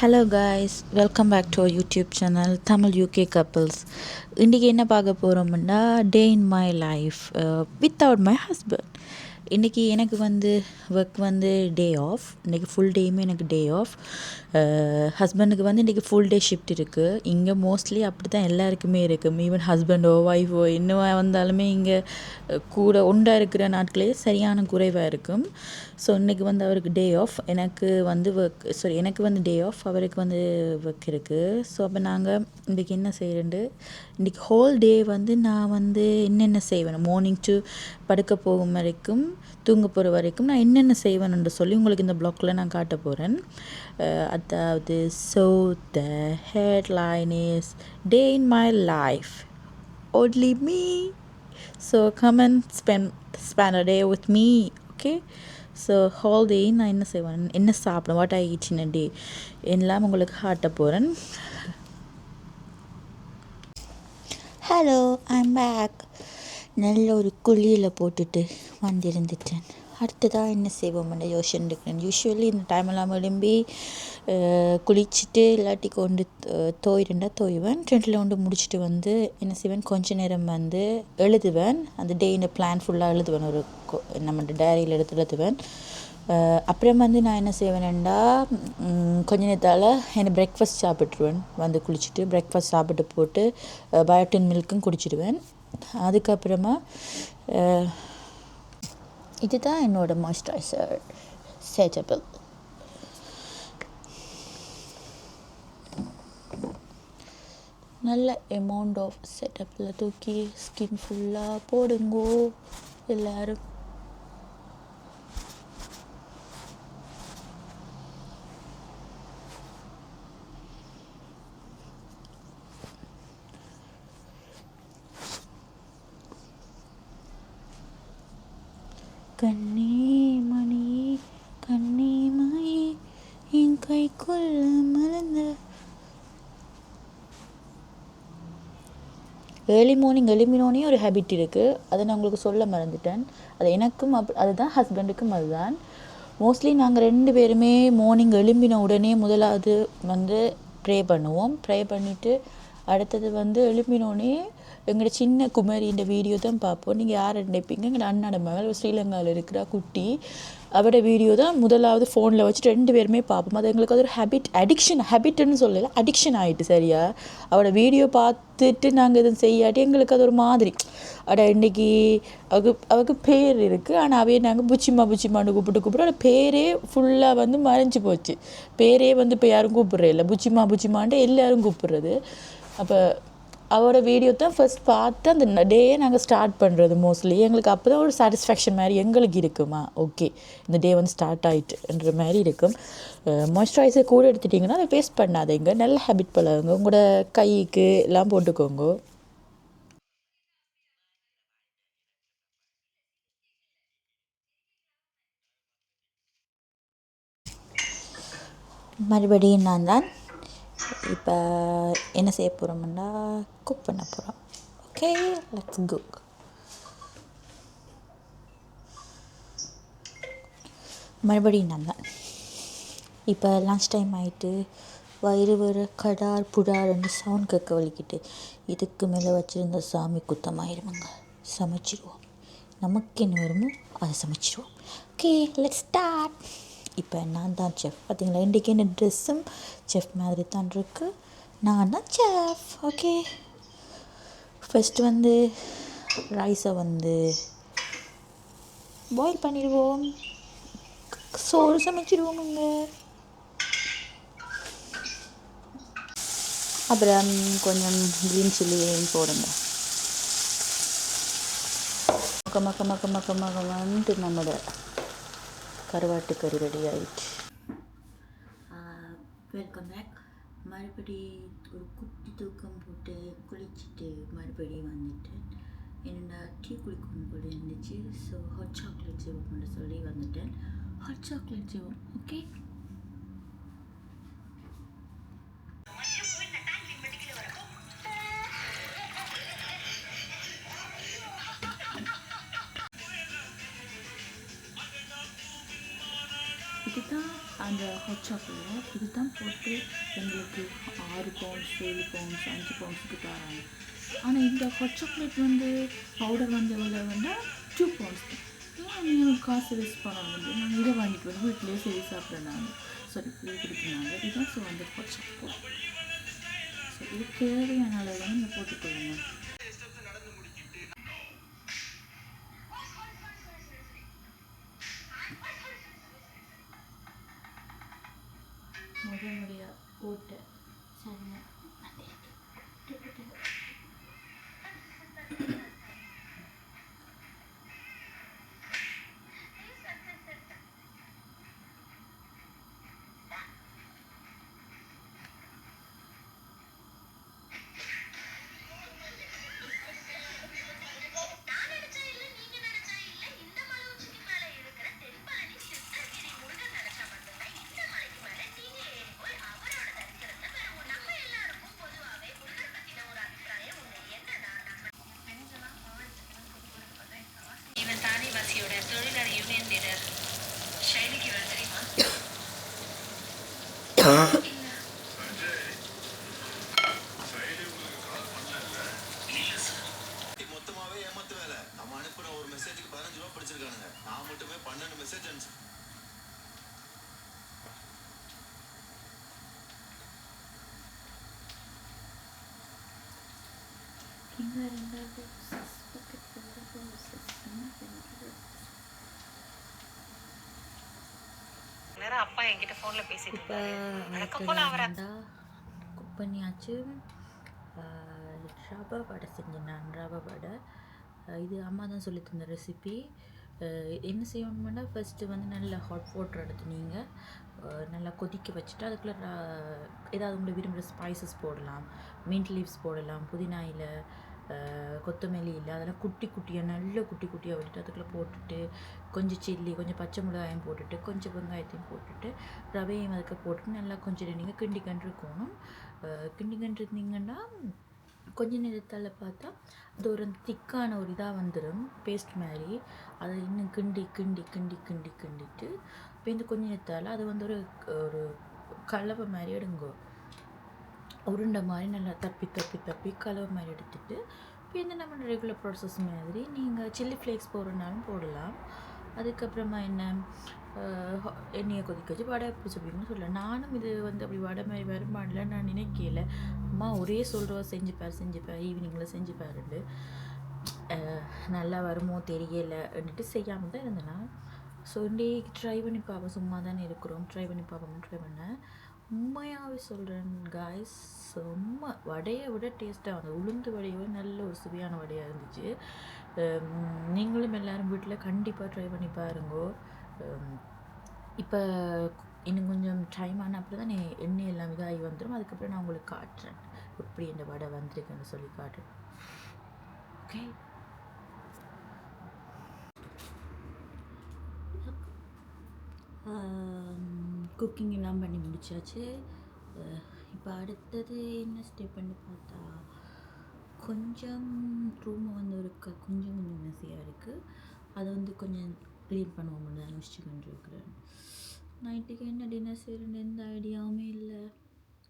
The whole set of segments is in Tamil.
Hello guys welcome back to YouTube channel Tamil UK couples இன்றைக்கி என்ன பார்க்க போகிறோம்னா day in my life without my husband இன்றைக்கி எனக்கு வந்து ஒர்க் வந்து டே ஆஃப் இன்றைக்கி ஃபுல் டேயுமே எனக்கு டே ஆஃப் ஹஸ்பண்டுக்கு வந்து இன்றைக்கி ஃபுல் டே ஷிஃப்ட் இருக்குது இங்கே மோஸ்ட்லி அப்படி தான் எல்லாருக்குமே இருக்குது ஈவன் ஹஸ்பண்டோ ஒய்ஃபோ இன்னும் வந்தாலுமே இங்கே கூட உண்டாக இருக்கிற நாட்களே சரியான குறைவாக இருக்கும். ஸோ இன்றைக்கி வந்து அவருக்கு டே ஆஃப் எனக்கு வந்து ஒர்க் சாரி எனக்கு வந்து டே ஆஃப் அவருக்கு வந்து ஒர்க் இருக்குது ஸோ அப்போ நாங்கள் இன்றைக்கி என்ன செய்கிறேன்ட்டு இன்றைக்கி ஹோல் டே வந்து நான் வந்து என்னென்ன செய்வேன்? மார்னிங் டு படுக்க போகும் வரைக்கும் தூங்க போகிற வரைக்கும் நான் என்னென்ன செய்வேன்னு சொல்லி உங்களுக்கு இந்த ப்ளாக்கில் நான் காட்ட போகிறேன் அதாவது so the headline is day in my life only me so come and spend spend a day with me okay so whole day நான் என்ன செய்வேன் என்ன சாப்பிடுவேன் வாட் ஐ ஈச் இன் டே எல்லாம் உங்களுக்கு காட்ட போகிறேன் ஹலோ ஐம் பேக் நல்ல ஒரு குழியில் போட்டுட்டு வந்திருந்துட்டேன். அடுத்ததாக என்ன செய்வோம்னு யோசனை இருக்கிறேன். யூஸ்வலி இந்த டைமெல்லாம் எழும்பி குளிச்சுட்டு இல்லாட்டி கொண்டு தோயிருந்தா தோய்வேன். ட்ரெண்டில் கொண்டு முடிச்சுட்டு வந்து என்ன செய்வேன்? கொஞ்ச நேரம் வந்து எழுதுவேன். அந்த டே இந்த பிளான் ஃபுல்லாக எழுதுவேன். ஒரு நம்ம டைரியில் எடுத்து எழுதுவேன். அப்புறம் வந்து நான் என்ன செய்வேன்டா கொஞ்ச நேரத்தால் என்னை பிரேக்ஃபாஸ்ட் சாப்பிட்ருவேன் வந்து குளிச்சுட்டு பிரேக்ஃபாஸ்ட் சாப்பிட்டு போட்டு பயோட்டின் மில்க்கும் குடிச்சிடுவேன். அதுக்கப்புறமா இதுதான் என்னோட மாய்ஸ்சரைசர் சேஜபிள் நல்ல அமௌண்ட் ஆஃப் செட்டப்பில் தூக்கி ஸ்கின் ஃபுல்லாக போடுங்கோ எல்லோரும். கண்ணே மணியே கண்ணே மாயே என் கைக்குள்ள மலர்ந்த. ஏர்லி மார்னிங் எழுப்பினோனே ஒரு ஹேபிட் இருக்குது அதை நான் உங்களுக்கு சொல்ல மறந்துட்டேன். அது எனக்கும் அப் அதுதான் ஹஸ்பண்டுக்கும் அதுதான். மோஸ்ட்லி நாங்கள் ரெண்டு பேருமே மார்னிங் எழும்பின உடனே முதலாவது வந்து ப்ரே பண்ணுவோம். ப்ரே பண்ணிவிட்டு அடுத்தது வந்து எழுப்பினோடனே எங்களோட சின்ன குமரி இந்த வீடியோ தான் பார்ப்போம். நீங்கள் யார் நினைப்பீங்க? எங்களோட அண்ணாட மகள் ஸ்ரீலங்காவில் இருக்கிற குட்டி. அவரோட வீடியோ தான் முதலாவது ஃபோனில் வச்சுட்டு ரெண்டு பேருமே பார்ப்போம். அது எங்களுக்கு அது ஒரு ஹேபிட் அடிக்ஷன் ஹேபிட்னு சொல்லலை அடிக்ஷன் ஆகிட்டு சரியா? அவரோட வீடியோ பார்த்துட்டு நாங்கள் எதுவும் செய்யாட்டி எங்களுக்கு அது ஒரு மாதிரி. அட இன்றைக்கி அவக்கு அவருக்கு பேர் இருக்குது ஆனால் அவையே நாங்கள் புச்சிமா புச்சிமான்னு கூப்பிட்டு கூப்பிட்டு அவட பேரே ஃபுல்லாக வந்து மறைஞ்சு போச்சு. பேரே வந்து இப்போ யாரும் கூப்பிட்றே இல்லை. புச்சிமா புச்சிமான்ட்டு எல்லோரும் கூப்பிட்றது. அப்போ அவரோட வீடியோ தான் ஃபஸ்ட் பார்த்து அந்த டேயே நாங்கள் ஸ்டார்ட் பண்ணுறது மோஸ்ட்லி எங்களுக்கு அப்போ தான் ஒரு சாட்டிஸ்ஃபேக்ஷன் மாதிரி எங்களுக்கு இருக்குமா? ஓகே இந்த டே வந்து ஸ்டார்ட் ஆகிட்டுன்ற மாதிரி இருக்கும். மாய்ஸ்சரைசர் கூட எடுத்துட்டிங்கன்னா அதை வேஸ்ட் பண்ணாதீங்க. நல்ல ஹேபிட் பழகுங்க உங்களோட கைக்கு எல்லாம் போட்டுக்கோங்க. மறுபடியும் நான் தான் இப்போ என்ன செய்ய போகிறோம்னா குக் பண்ண போகிறோம் ஓகே லெட்ஸ் குக் மறுபடியும் நான் இப்போ லன்ச் டைம் ஆகிட்டு வயிறு வர கடார் புடார்னு சவுண்ட் கேட்க வலிக்கிட்டு இதுக்கு மேலே வச்சுருந்த சாமி குத்தமாயிருவாங்க. சமைச்சிருவோம். நமக்கு என்ன வருமோ அதை சமைச்சிருவோம். ஓகே லெட் ஸ்டார்ட் இப்போ நான் தான் செஃப் பார்த்தீங்களா? இன்றைக்கி என்ன ட்ரெஸ்ஸும் செஃப் மாதிரி தான் இருக்குது நான் தான் செஃப் ஓகே ஃபஸ்ட்டு வந்து ரைஸை வந்து பாயில் பண்ணிடுவோம். சோறு சமைச்சிடுவோமுங்க. அப்புறம் கொஞ்சம் க்ரீன் சில்லியும் போடுங்க. மக்க மக்க மக்க மக்க மக்கமான்ட்டு நம்மளோட கருவாட்டு கறி ரெடி ஆயிடுச்சு. வெல்கம் பேக் மறுபடி ஒரு குட்டி தூக்கம் போட்டு குளிச்சுட்டு மறுபடியும் வந்துட்டேன் என்னோட டீ குடிக்கணும் போல இருந்துச்சு. ஸோ ஹாட் சாக்லேட் சிவம் சொல்லி வந்துட்டேன். ஹாட் சாக்லேட் சிவம் ஓகே அந்த இந்த ஹாட் இது தான் போட்டு எங்களுக்கு ஆறு பவுண்ட்ஸ் ஏழு பவுண்ட்ஸ் அஞ்சு பவுண்ட்ஸுக்கு தராங்க. ஆனால் இந்த ஹாட் சாக்லேட் வந்து பவுடர் வந்து எவ்வளோ வேண்டாம் டூ பவுண்ட்ஸ் ஏன் நீங்கள் காசு வேஸ்ட் பண்ணணும் வந்து நாங்கள் இதை வாங்கிட்டு வந்து வீட்டிலேயே சரி சாப்பிட்றேன் நாங்கள் சரி இது கொடுக்குறாங்க இதுதான் ஸோ வந்து ஹாட் சாக்லேட் ஸோ இது தேவையான அளவு வந்து நீங்கள் போட்டுக்கொள்ளுங்க. മുഖം മുടിയ കൂട്ട് ശരീരം அப்பா என்கிட்ட போன்ல பேசிட்டு இருந்தாரு. குக் பண்ணியாச்சு ரவா வடை செஞ்சேன் நான் ரவா வடை. இது அம்மா தான் சொல்லி தந்த ரெசிபி என்ன செய்யணும்னா ஃபஸ்ட்டு வந்து நல்ல ஹாட் வாட்டர் எடுத்து நீங்கள் நல்லா கொதிக்க வச்சுட்டு அதுக்குள்ளே ஏதாவது உங்களுக்கு விரும்புகிற ஸ்பைசஸ் போடலாம். மின்ட் லீவ்ஸ் போடலாம் புதினா இலை கொத்தமல்லி இல்லை அதெல்லாம் குட்டி குட்டியாக நல்ல குட்டி குட்டியாக விட்டுட்டு அதுக்குள்ளே போட்டுட்டு கொஞ்சம் சில்லி கொஞ்சம் பச்சை மிளகாயும் போட்டுட்டு கொஞ்சம் வெங்காயத்தையும் போட்டுட்டு ரவையும் அதுக்கு போட்டுட்டு நல்லா கொஞ்சம் நீங்கள் கிண்டி கண்டிருக்கணும் கிண்டி கண்டிருந்தீங்கன்னா கொஞ்ச நேரத்தால் பார்த்தா அது ஒரு திக்கான ஒரு இதாக வந்துடும் பேஸ்ட் மாதிரி. அதை இன்னும் கிண்டி கிண்டி கிண்டி கிண்டி கிண்டிட்டு இப்போ இந்த கொஞ்ச நேரத்தால் அது வந்து ஒரு ஒரு கலவை மாதிரி எடுங்கோ. உருண்டை மாதிரி நல்லா தப்பி தப்பி தப்பி கலவு மாதிரி எடுத்துட்டு இப்போ இந்த நம்ம ரெகுலர் ப்ராசஸ் மாதிரி நீங்கள் சில்லி ஃப்ளேக்ஸ் போடுறதுனாலும் போடலாம். அதுக்கப்புறமா என்ன? எண்ணெயை கொதிக்க வச்சு வடை எப்படி சொல்லுவீங்கன்னு சொல்லலாம். நானும் இது வந்து அப்படி வடை மாதிரி வருமானல நான் நினைக்கல. அம்மா ஒரே சொல்கிறவ செஞ்சு செஞ்சுப்பார் செஞ்சு ஈவினிங்கில் செஞ்சு பாருண்டு நல்லா வருமோ தெரியலைன்னுட்டு செய்யாமல் தான் இருந்தேன் ஸோ இன்றைக்கு ட்ரை பண்ணி பார்ப்போம். சும்மா தானே இருக்கிறோம். ட்ரை பண்ணி பார்ப்போம்? ட்ரை பண்ணேன். உண்மையாகவே சொல்கிறேன் காய்ஸ் செம்ம வடையை விட டேஸ்ட்டாக வந்து உளுந்து வடையவே நல்ல ஒரு சுவையான வடையாக இருந்துச்சு. நீங்களும் எல்லாரும் வீட்டில் கண்டிப்பாக ட்ரை பண்ணி பாருங்கோ. இப்போ இன்னும் கொஞ்சம் டைம் ஆன அப்புறம் தான் எண்ணெய் எல்லாம் இதாகி வந்துடும் அதுக்கப்புறம் நான் உங்களுக்கு காட்டுறேன். எப்படி இந்த வடை வந்திருக்குன்னு சொல்லி காட்டுறேன். ஓகே குக்கிங் எல்லாம் பண்ணி முடிச்சாச்சு. இப்போ அடுத்தது என்ன ஸ்டே பண்ணி பார்த்தா கொஞ்சம் ரூமை வந்து ஒரு க கொஞ்சம் கொஞ்சம் மெஸியாக இருக்குது அதை வந்து கொஞ்சம் க்ளீன் பண்ணுவோம்னு தான் யோசிச்சு கொண்டிருக்கிறேன். நைட்டுக்கு என்ன டின்னர் செய்கிறேன்னு எந்த ஐடியாவுமே இல்லை.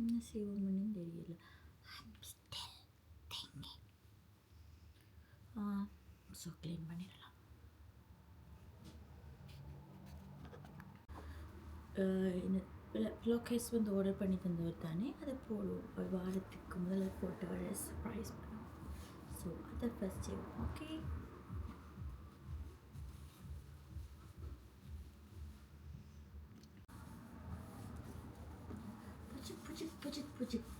என்ன செய்வோம்னு தெரியல. ஸோ க்ளீன் பண்ணிடலாம். அஹ் இந்த கேஸ் வந்து ஆர்டர் பண்ணி தந்தவர் தானே அதை போடுவோம். ஒரு வாரத்துக்கு முதல்ல போட்டு வர சர்ப்ரைஸ் பண்ணுவோம். ஸோ அதை ஃபஸ்ட் செய்வோம். ஓகே புஜிக் புஜிக் புஜிக்.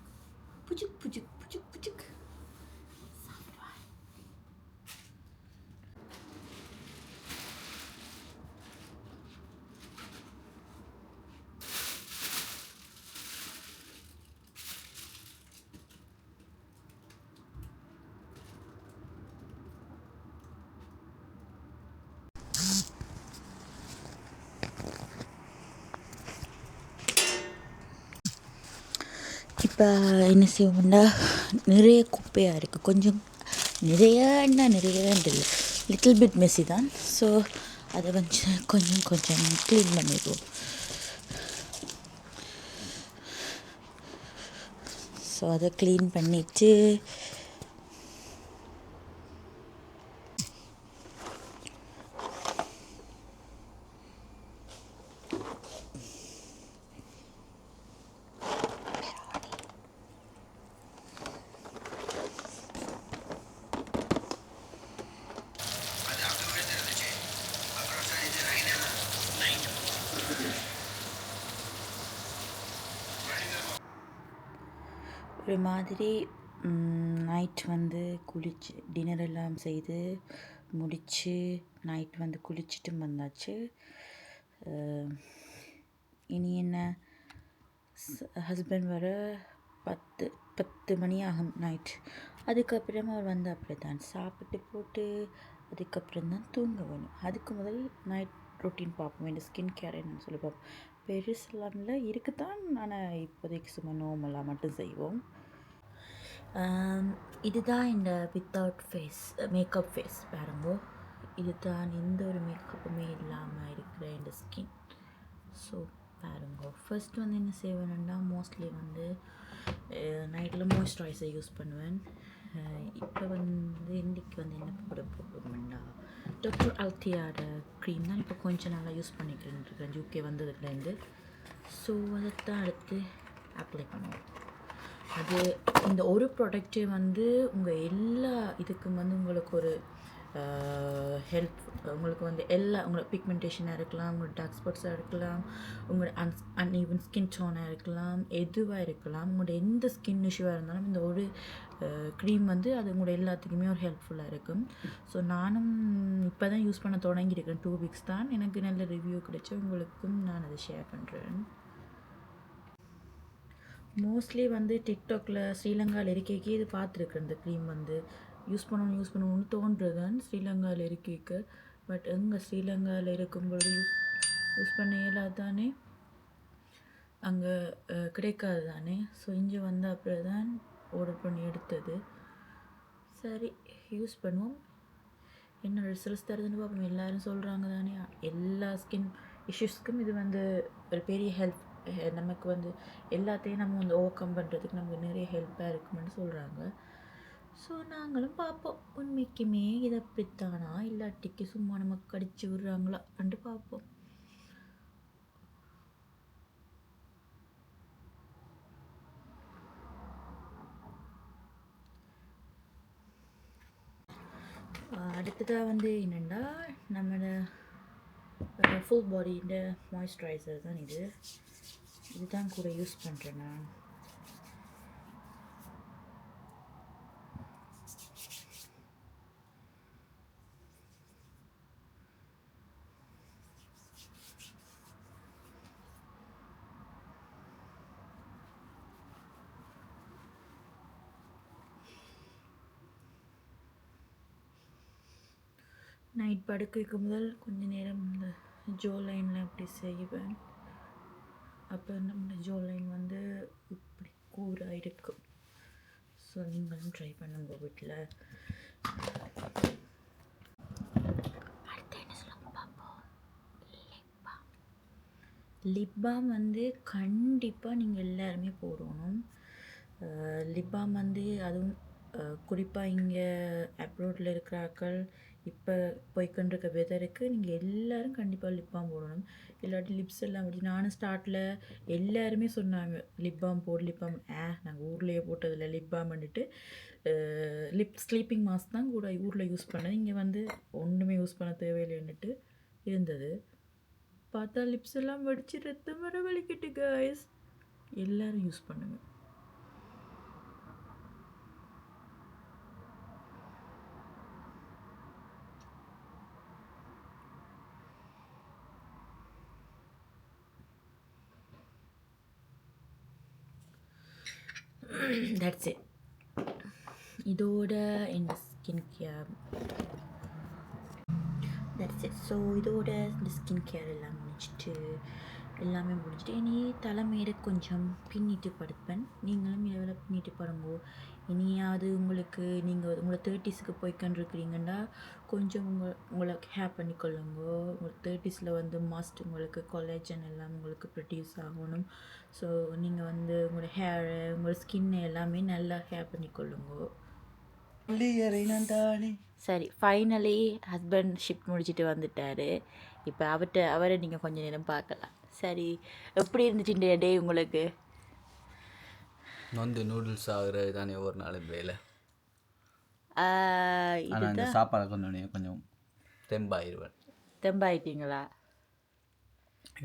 இப்போ என்ன செய்வோம்னா நிறைய குப்பையாக இருக்குது கொஞ்சம் நிறையன்னா நிறையன்ட்டு இல்லை. லிட்டில் பிட் மெஸ்ஸி தான். ஸோ அதை வந்து கொஞ்சம் கொஞ்சம் க்ளீன் பண்ணிடுவோம். ஸோ அதை க்ளீன் பண்ணிவிட்டு ஒரு மாதிரி நைட் வந்து குளிச்சு டின்னர் எல்லாம் செய்து முடித்து நைட் வந்து குளிச்சுட்டு வந்தாச்சு. இனி என்ன? ஹஸ்பண்ட் வர பத்து பத்து மணி ஆகும் நைட் அதுக்கப்புறம் அவர் வந்து அப்படி தான். சாப்பிட்டு போட்டு அதுக்கப்புறம் தான் தூங்க வேணும். அதுக்கு முதல் நைட் ரொட்டீன் பார்ப்போம் இந்த ஸ்கின் கேர் என்னன்னு சொல்லி பார்ப்போம். பெருசெல்லாம்ல இருக்குதான் ஆனால் இப்போதைக்கு சும்மா நோமெல்லாம் மட்டும் செய்வோம். இதுதான் இந்த வித்தவுட் ஃபேஸ் மேக்கப் ஃபேஸ் பாருங்கோ. இதுதான் எந்த ஒரு மேக்கப்புமே இல்லாமல் இருக்கிற இந்த ஸ்கின் ஸோ பாருங்கோ. ஃபர்ஸ்ட் வந்து என்ன செய்வேன்னா மோஸ்ட்லி வந்து நைட்டில் மாய்ஸ்சரைசர் யூஸ் பண்ணுவேன். இப்போ வந்து இன்றைக்கி வந்து என்ன போட போகிறோம்னா டாக்டர் அல்த்தியாட க்ரீம் தான் இப்போ கொஞ்சம் நல்லா யூஸ் பண்ணிக்கிறேன் இருக்கேன் யூகே வந்ததுலேருந்து ஸோ அதைத்தான் அடுத்து அப்ளை பண்ணுவோம். அது இந்த ஒரு ப்ராடக்டே வந்து உங்கள் எல்லா இதுக்கும் வந்து உங்களுக்கு ஒரு ஹெல்ப் உங்களுக்கு வந்து எல்லா உங்களோட பிக்மெண்டேஷனாக இருக்கலாம் உங்களோட டார்க் ஸ்பாட்ஸாக இருக்கலாம் உங்களோட அன் அன்ஈவன் ஸ்கின் டோனாக இருக்கலாம் எதுவாக இருக்கலாம் உங்களோட எந்த ஸ்கின் இஷ்யூவாக இருந்தாலும் இந்த ஒரு க்ரீம் வந்து அது உங்களோட எல்லாத்துக்குமே ஒரு ஹெல்ப்ஃபுல்லாக இருக்கும். ஸோ நானும் இப்போ தான் யூஸ் பண்ண தொடங்கியிருக்கேன். டூ வீக்ஸ் தான். எனக்கு நல்ல ரிவ்யூ கிடைச்சி உங்களுக்கும் நான் அதை ஷேர் பண்ணுறேன் மோஸ்ட்லி வந்து டிக்டாக்ல ஸ்ரீலங்காவில் இருக்கைக்கு இது பார்த்துருக்குறேன் இந்த க்ரீம் வந்து யூஸ் பண்ணணும் யூஸ் பண்ணணும்னு தோன்றுறதுதான் ஸ்ரீலங்காவில் இருக்கைக்கு. பட் எங்கே ஸ்ரீலங்காவில் இருக்கும்பொழுது யூஸ் யூஸ் பண்ண இயலாது தானே அங்கே கிடைக்காது தானே ஸோ இங்கே வந்த அப்புறம் தான் ஆர்டர் பண்ணி எடுத்தது. சரி யூஸ் பண்ணுவோம். என்ன ரிசல்ட்ஸ் தருதுன்னு பார்ப்போம். எல்லோரும் சொல்கிறாங்க தானே. எல்லா ஸ்கின் இஷ்யூஸ்க்கும் இது வந்து ஒரு பெரிய ஹெல்ப் நமக்கு வந்து எல்லாத்தையும் நம்ம வந்து ஓவர் கம் பண்ணுறதுக்கு நமக்கு நிறைய ஹெல்ப்பாக இருக்குமென்னு சொல்கிறாங்க ஸோ நாங்களும் பார்ப்போம். உண்மைக்குமே இதை அப்படித்தானா? இல்லாட்டிக்கு சும்மா நமக்கு கடிச்சு விடுறாங்களா? அண்டு பார்ப்போம். அடுத்ததாக வந்து என்னென்னா நம்மளோட ஃபுல் பாடியோட மாய்ஸ்சரைசர் தான் இது. இதுதான் கூட யூஸ் பண்ணுறேன் நான் நைட் படுக்கைக்கு முதல் கொஞ்ச நேரம் இந்த ஜோ லைனில் இப்படி செய்வேன். அப்போ நம்ம ஜோ லைன் வந்து இப்படி கூறாக இருக்கும் ஸோ நீங்களும் ட்ரை பண்ணுங்க வீட்டில் அடுத்து லிப் பாம் வந்து கண்டிப்பாக நீங்கள் எல்லாருமே போடணும். லிப் பாம் வந்து அதுவும் குறிப்பாக இங்கே அப்ரோடில் இருக்கிறாக்கள் இப்போ போய்க்கொண்டிருக்க வெதருக்கு நீங்கள் எல்லாரும் கண்டிப்பாக லிப் பாம் போடணும். இல்லாட்டி லிப்ஸ் எல்லாம் அப்படி நானும் ஸ்டார்ட்டில் எல்லாருமே சொன்னாங்க லிப் பாம் போடு லிப் பாம் ஆ நாங்கள் ஊர்லேயே போட்டதில்ல லிப் பாம் பண்ணிட்டு லிப் ஸ்லீப்பிங் மாஸ்க் தான் கூட ஊரில் யூஸ் பண்ணேன். இங்கே வந்து ஒன்றுமே யூஸ் பண்ண தேவையில்லைன்னுட்டு இருந்தது. பார்த்தா லிப்ஸ் எல்லாம் வடித்து ரத்தம் வர வலிக்கிட்டு காய்ஸ் எல்லோரும் யூஸ் பண்ணுங்கள் தட்ஸ் இட் இதோட இந்த skin care that's it so இதோட இந்த ஸ்கின் கேர் எல்லாம் முடிச்சுட்டு எல்லாமே முடிஞ்சுட்டு இனி தலைமையில கொஞ்சம் பின்னிட்டு படுப்பேன். நீங்களும் இரவில் பின்னிட்டு படுங்கோ. இனியாவது உங்களுக்கு நீங்கள் உங்களை தேர்ட்டிஸுக்கு போய்க்கொண்டிருக்கிறீங்கன்னா கொஞ்சம் உங்கள் உங்களை ஹேர் பண்ணிக்கொள்ளுங்கோ. உங்கள் தேர்ட்டிஸில் வந்து மஸ்ட் உங்களுக்கு கொலேஜன் எல்லாம் உங்களுக்கு ப்ரொடியூஸ் ஆகணும். ஸோ நீங்கள் வந்து உங்களோட ஹேரு உங்களோட ஸ்கின்னை எல்லாமே நல்லா ஹேர் பண்ணிக்கொள்ளுங்கோ. சரி ஃபைனலி ஹஸ்பண்ட் ஷிஃப்ட் முடிச்சுட்டு வந்துட்டார். இப்போ அவர்கிட்ட அவரை நீங்கள் கொஞ்ச நேரம் பார்க்கலாம். சரி எப்படி இருந்துச்சு டே உங்களுக்கு? நொந்து நூடுல்ஸ் ஆகுறது தானே ஒவ்வொரு நாளும் வேலை. ஆனால் இந்த சாப்பாடை கொஞ்சம் கொஞ்சம் தெம்பாயிருவேன். தெம்பாயிட்டீங்களா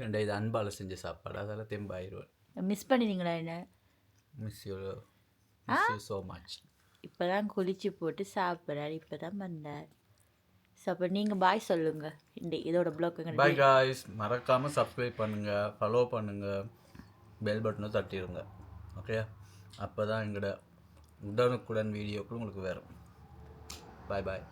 ஏன்டா இது அன்பால் செஞ்ச சாப்பாடு அதால் தெம்பாயிருவேன். மிஸ் பண்ணிட்டீங்களா என்ன? Miss you miss you so much இப்போ தான் குளிச்சு போட்டு சாப்பிட்றாரு இப்போ தான் வந்தார். ஸோ அப்போ நீங்கள் பாய் சொல்லுங்கள் இந்த இதோட ப்ளாக் பை காய்ஸ் மறக்காமல் சப்ஸ்கிரைப் பண்ணுங்கள் ஃபாலோ பண்ணுங்கள் பெல் பட்டனும் தட்டிடுங்க. ஓகே அப்போ தான் எங்களோட உடனுக்குடன் வீடியோக்கள் உங்களுக்கு வரும். பாய் பாய்